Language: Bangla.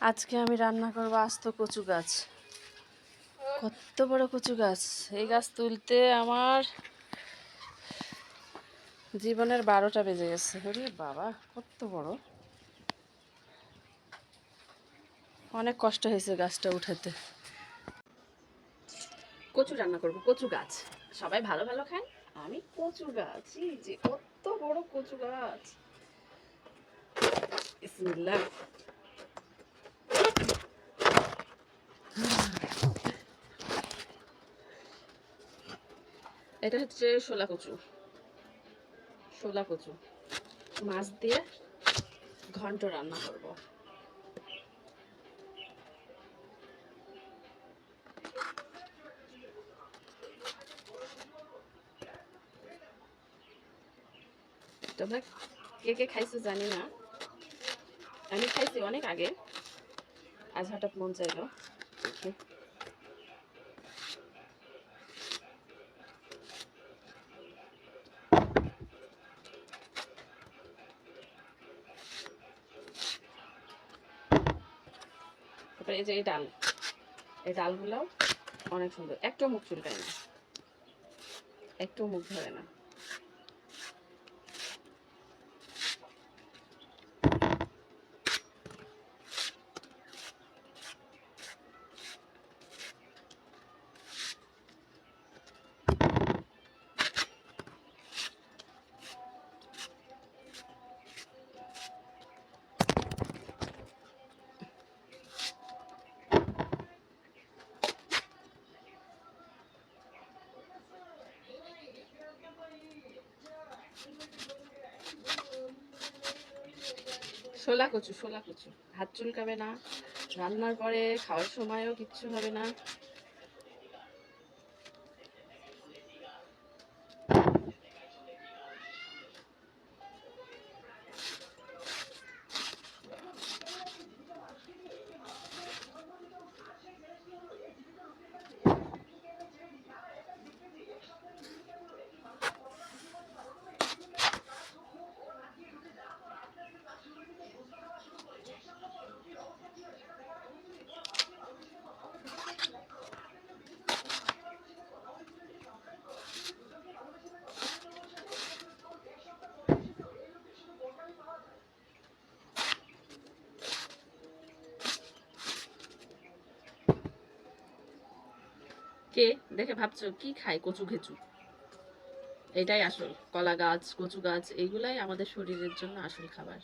আজকে আমি রান্না করব আস্ত কচু গাছ। কত বড় কচু গাছ। এই গাছ তুলতে আমার জীবনের বারোটা বেজে গেছে। ওরে বাবা, কত বড়। অনেক কষ্ট হয়েছে গাছটা উঠাতে। কচু রান্না করব, কচু গাছ। সবাই ভালো ভালো খায় আমি কচু গাছ। যে কত বড় কচু গাছ। বিসমিল্লাহ। এটা হচ্ছে শোলা কচু। শোলা কচু। মাছ দিয়ে ঘন্ট রান্না করব। তোমরা কে কে খাইছো জানি না। আমি খাইছি অনেক আগে। আজ হঠাৎ মন চাইলো। তারপরে এই যে এই ডাল। এই ডালগুলো অনেক সুন্দর। একটু মুখ চুলকায় না। একটু মুখ ধরে না। শোলা কচু শোলা কচু। হাত চুলকাবে না রান্নার পরে খাওয়ার সময়ও কিচ্ছু হবে না। কে? দেখে ভাবছ কি খায়? কচু খেচু। এটাই আসল। কলা গাছ, কচু গাছ, এইগুলাই আমাদের শরীরের জন্য আসল খাবার।